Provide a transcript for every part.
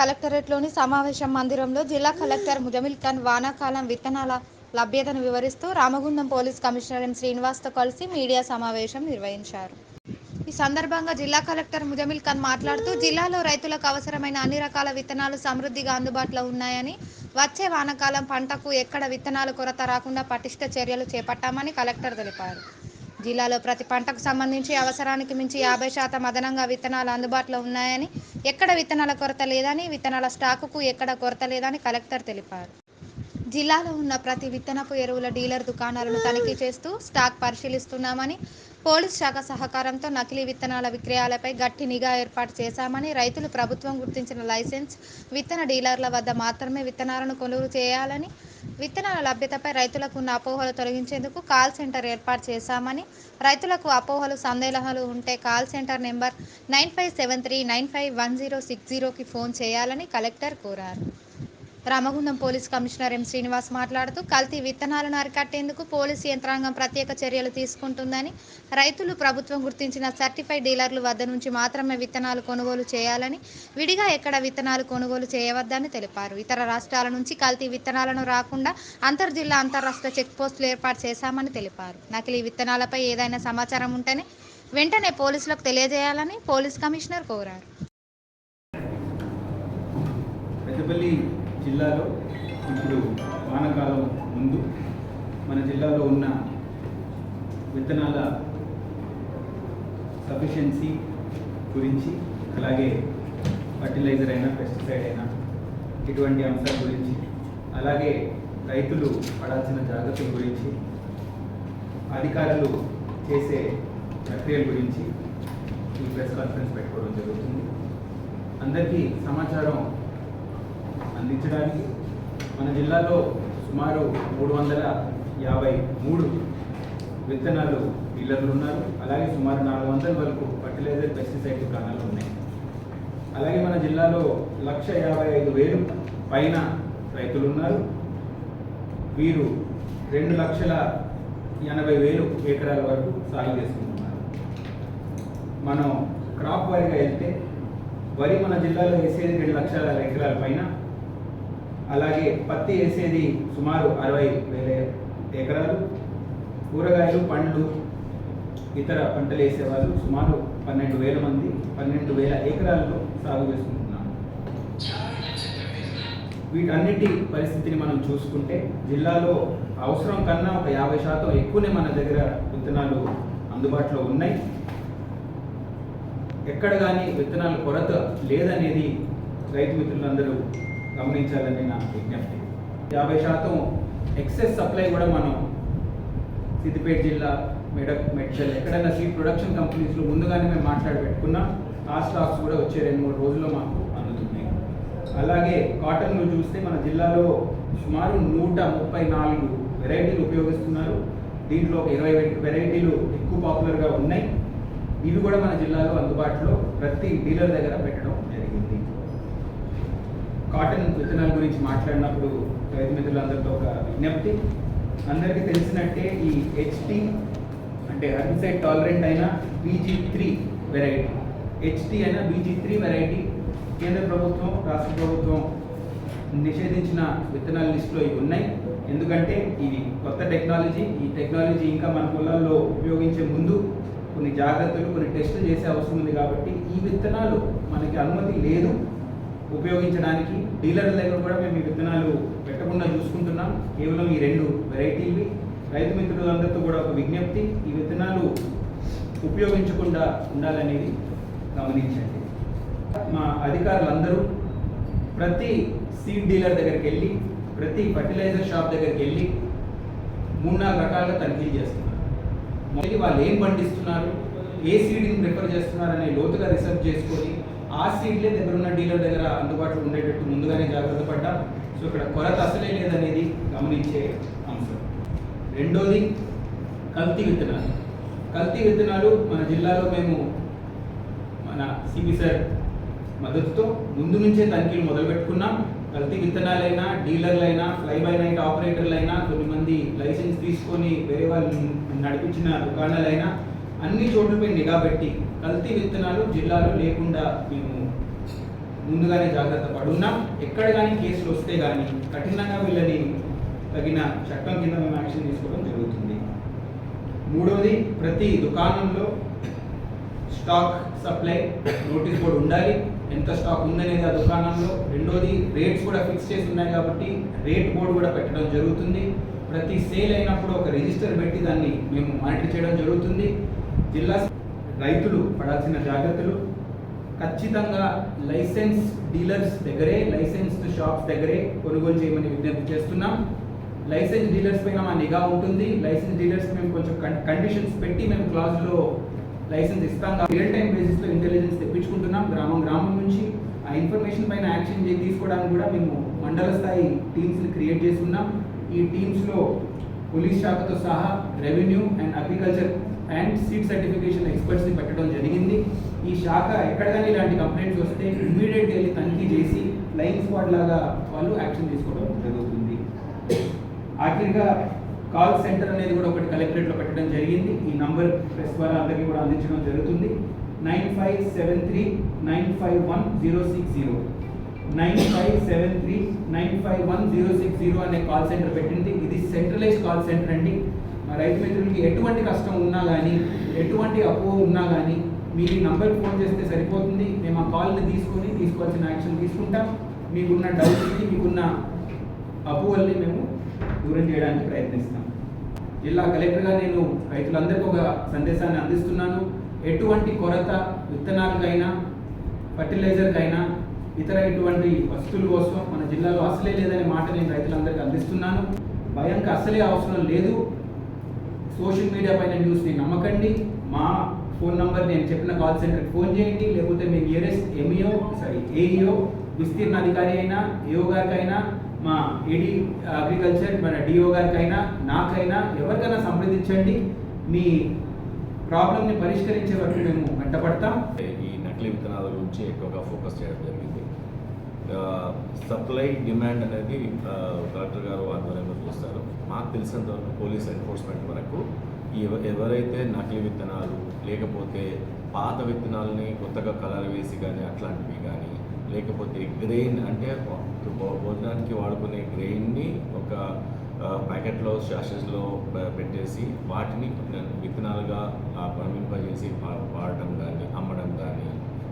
కలెక్టరేట్లోని సమావేశ మందిరంలో జిల్లా కలెక్టర్ ముజమిల్ ఖాన్ వానాకాలం విత్తనాల లభ్యతను వివరిస్తూ రామగుండం పోలీస్ కమిషనర్ ఎం శ్రీనివాస్తో కలిసి మీడియా సమావేశం నిర్వహించారు. ఈ సందర్భంగా జిల్లా కలెక్టర్ ముజమిల్ ఖాన్ మాట్లాడుతూ జిల్లాలో రైతులకు అవసరమైన అన్ని రకాల విత్తనాలు సమృద్ధిగా అందుబాటులో ఉన్నాయని, వచ్చే వానాకాలం పంటకు ఎక్కడ విత్తనాల కొరత రాకుండా పటిష్ట చర్యలు చేపట్టామని కలెక్టర్ తెలిపారు. జిల్లాలో ప్రతి పంటకు సంబంధించి అవసరానికి మించి యాభై శాతం అదనంగా విత్తనాలు అందుబాటులో ఉన్నాయని, ఎక్కడ విత్తనాల కొరత లేదని, విత్తనాల స్టాకుకు ఎక్కడ కొరత లేదని కలెక్టర్ తెలిపారు. జిల్లాలో ఉన్న ప్రతి విత్తనపు ఎరువుల డీలర్ దుకాణాలను తనిఖీ చేస్తూ స్టాక్ పరిశీలిస్తున్నామని, పోలీస్ శాఖ సహకారంతో నకిలీ విత్తనాల విక్రయాలపై గట్టి నిఘా ఏర్పాటు చేశామని, రైతులు ప్రభుత్వం గుర్తించిన లైసెన్స్ విత్తన డీలర్ల వద్ద మాత్రమే విత్తనాలను కొనుగోలు చేయాలని, విత్తనాల లభ్యతపై రైతులకు ఉన్న అపోహలు తొలగించేందుకు కాల్ సెంటర్ ఏర్పాటు చేశామని, రైతులకు అపోహలు, సందేహాలు ఉంటే call center number nine five seven three nine five one zero six జీరోకి ఫోన్ చేయాలని కలెక్టర్ కోరారు. Ramagundam police commissioner M Srinivas మాట్లాడుతూ కల్తీ విత్తనాలను అరికట్టేందుకు పోలీసు యంత్రాంగం ప్రత్యేక చర్యలు తీసుకుంటుందని, రైతులు ప్రభుత్వం గుర్తించిన సర్టిఫైడ్ డీలర్లు వద్ద నుంచి మాత్రమే విత్తనాలు కొనుగోలు చేయాలని, విడిగా ఎక్కడ విత్తనాలు కొనుగోలు చేయవద్దని తెలిపారు. ఇతర రాష్ట్రాల నుంచి కల్తీ విత్తనాలను రాకుండా అంతర్ జిల్లా, అంతర్ చెక్ చెక్పోస్టులు ఏర్పాటు చేశామని తెలిపారు. నకిలీ విత్తనాలపై ఏదైనా సమాచారం ఉంటేనే వెంటనే పోలీసులకు తెలియజేయాలని పోలీస్ కమిషనర్ కోరారు. జిల్లాలో ఇప్పుడు వానాకాలం ముందు మన జిల్లాలో ఉన్న విత్తనాల సఫిషియన్సీ గురించి అలాగే ఫర్టిలైజర్ అయినా పెస్టిసైడ్ అయినా ఇటువంటి అంశాల గురించి అలాగే రైతులు పడాల్సిన జాగ్రత్తల గురించి అధికారులు చేసే ప్రక్రియల గురించి ఈ ప్రెస్ కాన్ఫరెన్స్ పెట్టుకోవడం జరుగుతుంది. అందరికీ సమాచారం అందించడానికి మన జిల్లాలో సుమారు మూడు వందల యాభై మూడు విత్తనాలు డీలర్లు ఉన్నారు. అలాగే సుమారు నాలుగు వందల వరకు ఫర్టిలైజర్ పెస్టిసైడ్ దుకాణాలు ఉన్నాయి. అలాగే మన జిల్లాలో లక్ష యాభై ఐదు వేలు పైన రైతులు ఉన్నారు. వీరు రెండు లక్షల ఎనభై వేలు ఎకరాల వరకు సాగు చేసుకుంటున్నారు. మనం క్రాప్ వారిగా వెళ్తే వరి మన జిల్లాలో వేసేది రెండు లక్షల ఎకరాల పైన. అలాగే పత్తి వేసేది సుమారు అరవై వేల ఎకరాలు. కూరగాయలు పండ్లు ఇతర పంటలు వేసేవాళ్ళు సుమారు పన్నెండు వేల మంది పన్నెండు వేల ఎకరాల్లో సాగు చేసుకుంటున్నాము వీటన్నిటి పరిస్థితిని మనం చూసుకుంటే జిల్లాలో అవసరం కన్నా ఒక యాభై శాతం ఎక్కువనే మన దగ్గర విత్తనాలు అందుబాటులో ఉన్నాయి. ఎక్కడ కానీ విత్తనాల కొరత లేదనేది రైతు మిత్రులందరూ గమనించాలని నా విజ్ఞప్తి. యాభై శాతం ఎక్సెస్ సప్లై కూడా మనం సిద్దిపేట జిల్లా మెడక్ మెడ్చల్ ఎక్కడైనా సీడ్ ప్రొడక్షన్ కంపెనీస్లో ముందుగానే మేము మాట్లాడి పెట్టుకున్నాం ఆ స్టాక్స్ కూడా వచ్చే రెండు మూడు రోజుల్లో మాకు అందుతున్నాయి. అలాగే కాటన్ను చూస్తే మన జిల్లాలో సుమారు నూట ముప్పై నాలుగు వెరైటీలు ఉపయోగిస్తున్నారు. దీంట్లో ఒక ఇరవై వెరైటీలు ఎక్కువ పాపులర్గా ఉన్నాయి. ఇవి కూడా మన జిల్లాలో అందుబాటులో ప్రతి డీలర్ దగ్గర పెట్టడం జరిగింది. కాటన్ విత్తనాల గురించి మాట్లాడినప్పుడు రైతు మిత్రులందరితో ఒక విజ్ఞప్తి. అందరికీ తెలిసినట్టే ఈ హెచ్టి అంటే హెర్బిసైడ్ టాలరెంట్ అయిన బీజీ త్రీ వెరైటీ. హెచ్టి అయినా బీజీ త్రీ వెరైటీ కేంద్ర ప్రభుత్వం రాష్ట్ర ప్రభుత్వం నిషేధించిన విత్తనాల లిస్టులో ఇవి ఉన్నాయి. ఎందుకంటే ఇది కొత్త టెక్నాలజీ ఈ టెక్నాలజీ ఇంకా మన పొలాల్లో ఉపయోగించే ముందు కొన్ని జాగ్రత్తలు కొన్ని టెస్టులు చేసే అవసరం ఉంది కాబట్టి ఈ విత్తనాలు మనకి అనుమతి లేదు. ఉపయోగించడానికి డీలర్ల దగ్గర కూడా మేము ఈ విత్తనాలు పెట్టకుండా చూసుకుంటున్నాం. కేవలం ఈ రెండు వెరైటీలు. రైతు మిత్రులందరితో కూడా ఒక విజ్ఞప్తి. ఈ విత్తనాలు ఉపయోగించకుండా ఉండాలనేది గమనించండి. మా అధికారులందరూ ప్రతి సీడ్ డీలర్ దగ్గరికి వెళ్ళి ప్రతి ఫర్టిలైజర్ షాప్ దగ్గరికి వెళ్ళి మూడు నాలుగు రకాలుగా తనిఖీ చేస్తున్నారు. మళ్ళీ వాళ్ళు ఏం పండిస్తున్నారు? ఏ సీడ్ని ప్రిఫర్ చేస్తున్నారు అనే లోతుగా రీసెర్చ్ చేసుకొని ఆ సీట్లే దగ్గర ఉన్న డీలర్ దగ్గర అందుబాటులో ఉండేటట్టు ముందుగానే జాగ్రత్త పడ్డా. సో ఇక్కడ కొరత అసలే లేదనేది గమనించే అంశం. రెండోది కల్తీ విత్తనాలు. కల్తీ విత్తనాలు మన జిల్లాలో మేము మన సిబి సార్ మద్దతుతో ముందు నుంచే తనిఖీలు మొదలు పెట్టుకున్నాం కల్తీ విత్తనాలైనా డీలర్లైనా ఫ్లై బై నైట్ ఆపరేటర్లైనా కొన్ని మంది లైసెన్స్ తీసుకొని వేరే వాళ్ళు నడిపించిన దుకాణాలైనా అన్ని చోట్లపై నిఘా పెట్టి కల్తీ విత్తనాలు జిల్లాలో లేకుండా మేము ముందుగానే జాగ్రత్త పడున్నాం. ఎక్కడ కానీ కేసులు వస్తే కానీ కఠినంగా వీళ్ళని తగిన చట్టం కింద మేము యాక్షన్ తీసుకోవడం జరుగుతుంది. మూడవది ప్రతి దుకాణంలో స్టాక్ సప్లై నోటీస్ బోర్డు ఉండాలి. ఎంత స్టాక్ ఉందనేది ఆ దుకాణంలో. రెండోది రేట్స్ కూడా ఫిక్స్ చేసి ఉన్నాయి కాబట్టి రేట్ బోర్డు కూడా పెట్టడం జరుగుతుంది. ప్రతి సేల్ అయినప్పుడు ఒక రిజిస్టర్ పెట్టి దాన్ని మేము మానిటర్ చేయడం జరుగుతుంది. జిల్లా రైతులు పడాల్సిన జాగ్రత్తలు. ఖచ్చితంగా లైసెన్స్ డీలర్స్ దగ్గరే లైసెన్స్ షాప్స్ దగ్గరే కొనుగోలు చేయమని విజ్ఞప్తి చేస్తున్నాం. లైసెన్స్ డీలర్స్ పైన మా నిఘా ఉంటుంది. లైసెన్స్ డీలర్స్ మేము కొంచెం కండిషన్స్ పెట్టి మేము క్లాజ్లో లైసెన్స్ ఇస్తాం. రియల్ టైం బేసిస్లో ఇంటెలిజెన్స్ తెప్పించుకుంటున్నాం గ్రామం గ్రామం నుంచి. ఆ ఇన్ఫర్మేషన్ పైన యాక్షన్ తీసుకోవడానికి కూడా మేము మండల స్థాయి టీమ్స్ని క్రియేట్ చేస్తున్నాం. ఈ టీమ్స్లో పోలీస్ శాఖతో సహా revenue and agriculture and seed certification ఎక్స్పర్ట్స్ని పెట్టడం జరిగింది. ఈ శాఖ ఎక్కడ కానీ ఇలాంటి కంప్లైంట్స్ వస్తే ఇమీడియట్ వెళ్ళి తనిఖీ చేసి లైన్ స్క్వాడ్ లాగా వాళ్ళు యాక్షన్ తీసుకోవడం జరుగుతుంది. ఆఖరిగా కాల్ సెంటర్ అనేది కూడా ఒకటి కలెక్టరేట్లో పెట్టడం జరిగింది. ఈ నంబర్ ప్రెస్ ద్వారా అందరికీ కూడా అందించడం జరుగుతుంది. Nine five seven three nine five one zero six zero. Nine five seven three nine five one zero six zero అనే కాల్ సెంటర్ పెట్టింది. ఇది సెంట్రలైజ్ కాల్ సెంటర్ అండి. రైతు మిత్రులకి ఎటువంటి కష్టం ఉన్నా కానీ ఎటువంటి అప్పు ఉన్నా కానీ మీరు ఈ నంబర్కి ఫోన్ చేస్తే సరిపోతుంది. మేము ఆ కాల్ని తీసుకొని తీసుకోవాల్సిన యాక్షన్ తీసుకుంటాం. మీకున్న డౌట్స్ని మీకున్న అప్పువల్ని మేము దూరం చేయడానికి ప్రయత్నిస్తాం. జిల్లా కలెక్టర్గా నేను రైతులందరికీ ఒక సందేశాన్ని అందిస్తున్నాను. ఎటువంటి కొరత విత్తనాలకైనా ఫర్టిలైజర్కైనా ఇతర ఇటువంటి వస్తువుల కోసం మన జిల్లాలో అసలే లేదనే మాట నేను రైతులందరికీ అందిస్తున్నాను. భయంకి అసలే అవసరం లేదు. సోషల్ మీడియా పైన న్యూస్ని నమ్మకండి. మా ఫోన్ నంబర్ నేను చెప్పిన కాల్ సెంటర్కి ఫోన్ చేయండి. లేకపోతే మీ నియరెస్ట్ ఎంఈఓ సారీ ఏఈఓ విస్తీర్ణ అధికారి అయినా ఏఓ గారికైనా మా ఏడి అగ్రికల్చర్ మన డిఓ గారికైనా నాకైనా ఎవరికైనా సంప్రదించండి. మీ ప్రాబ్లమ్ని పరిష్కరించే వరకు మేము వెంటపడతాం. ఈ నకిలీ విత్తనాల గురించి ఎక్కువగా ఫోకస్ చేయడం జరిగింది. సప్లై డిమాండ్ అనేది కలెక్టర్ గారు ఆధ్వర్యంలో చూస్తారు. మాకు తెలిసినంత వరకు పోలీస్ ఎన్ఫోర్స్మెంట్ వరకు ఎవరైతే నకిలీ విత్తనాలు లేకపోతే పాత విత్తనాలని కొత్తగా కలర్ వేసి కానీ అట్లాంటివి కానీ లేకపోతే గ్రెయిన్ అంటే భోజనానికి వాడుకునే గ్రెయిన్ని ఒక ప్యాకెట్లో షాషెస్లో పెట్టేసి వాటిని విత్తనాలుగా పంపింపజేసి వాడటం కానీ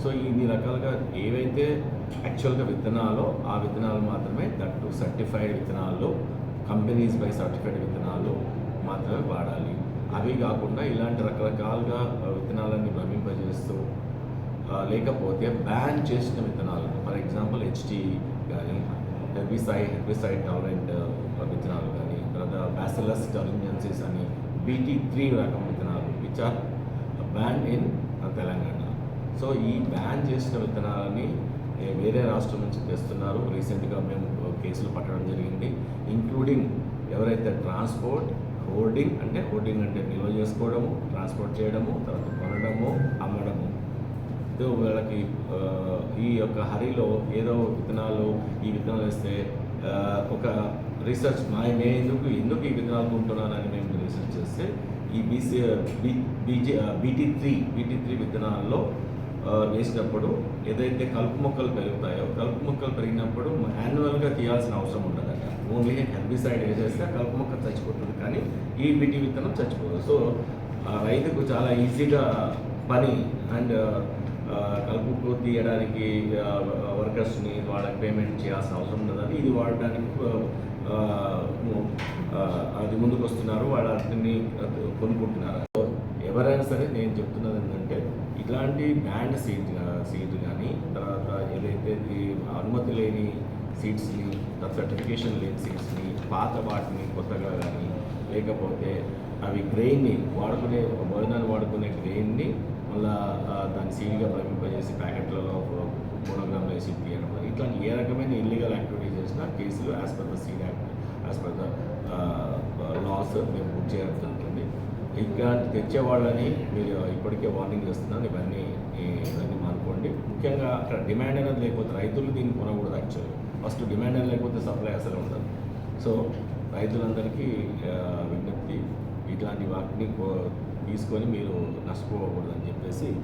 సో ఇన్ని రకాలుగా ఏవైతే యాక్చువల్గా విత్తనాలో ఆ విత్తనాలు మాత్రమే దట్టు సర్టిఫైడ్ విత్తనాలు కంపెనీస్ బై సర్టిఫైడ్ విత్తనాలు మాత్రమే వాడాలి. అవి కాకుండా ఇలాంటి రకరకాలుగా ఆ, విత్తనాలన్నీ భ్రమింపజేస్తూ లేకపోతే బ్యాన్ చేసిన విత్తనాలు ఫర్ ఎగ్జాంపుల్ హెచ్టీ కానీ హెర్బిసైడ్ హెర్బిసైడ్ టాలరెంట్ విత్తనాలు కానీ తర్వాత బ్యాసిలస్ టర్లింజెన్సిస్ అని బీటీ త్రీ రకం విత్తనాలు which are ban in Telangana. So ఈ బ్యాన్ చేసిన విత్తనాలని వేరే రాష్ట్రం నుంచి తెస్తున్నారు. రీసెంట్గా మేము కేసులు పట్టడం జరిగింది. ఇంక్లూడింగ్ ఎవరైతే ట్రాన్స్పోర్ట్ హోర్డింగ్ అంటే హోర్డింగ్ అంటే నిల్వ చేసుకోవడము ట్రాన్స్పోర్ట్ చేయడము తర్వాత కొనడము అమ్మడము. ఏదో వీళ్ళకి ఈ యొక్క హరిలో ఏదో విత్తనాలు ఈ విత్తనాలు వేస్తే ఒక రీసెర్చ్ మా మేము ఎందుకు ఎందుకు ఈ విత్తనాలు కొంటున్నానని మేము రీసెర్చ్ చేస్తే ఈ BC B BG BT three BT three విత్తనాల్లో వేసినప్పుడు ఏదైతే కలుపు మొక్కలు పెరుగుతాయో కలుపు మొక్కలు పెరిగినప్పుడు యాన్యువల్గా తీయాల్సిన అవసరం ఉండదంట ఓన్లీ హెర్బిసైడ్ వేసేస్తే కలుపు మొక్క చచ్చిపోతుంది కానీ ఈ బిటి విత్తనం చచ్చిపోదు. సో రైతుకు చాలా ఈజీగా పని అండ్ కలుపు తీయడానికి వర్కర్స్ని వాళ్ళకి పేమెంట్ చేయాల్సిన అవసరం ఉండదని ఇది వాడడానికి అది ముందుకు వస్తున్నారు వాళ్ళని కొనుక్కుంటున్నారు. ఎవరైనా సరే నేను చెప్తున్నది ఏంటంటే ఇట్లాంటి బ్యాండ్ సీట్ సీట్ కానీ తర్వాత ఏదైతే ఈ అనుమతి లేని సీడ్స్ని సర్టిఫికేషన్ లేని సీట్స్ని పాత వాటిని కొత్తగా కానీ లేకపోతే అవి గ్రెయిన్ని వాడుకునే భోజనాన్ని వాడుకునే గ్రెయిన్ని మళ్ళా దాన్ని సీల్గా ప్రమింపజేసి ప్యాకెట్లలో మోనోగ్రామ్లో వేసి తీయడం ఇట్లాంటి ఏ రకమైన ఇల్లీగల్ యాక్టివిటీ చేసినా కేసులు as per the seed act as per the laws మేము బుక్ చేయడం ఇట్లాంటి తెచ్చేవాళ్ళని మీరు ఇప్పటికే వార్నింగ్ చేస్తున్నాను. ఇవన్నీ ఇవన్నీ మానుకోండి. ముఖ్యంగా అక్కడ డిమాండ్ అనేది లేకపోతే రైతులు దీన్ని కొనకూడదు యాక్చువల్లీ ఫస్ట్ డిమాండ్ అనేది లేకపోతే సప్లై అసలు ఉండదు. సో రైతులందరికీ విజ్ఞప్తి ఇట్లాంటి వాటిని కో- తీసుకొని మీరు నష్టపోకూడదు అని చెప్పేసి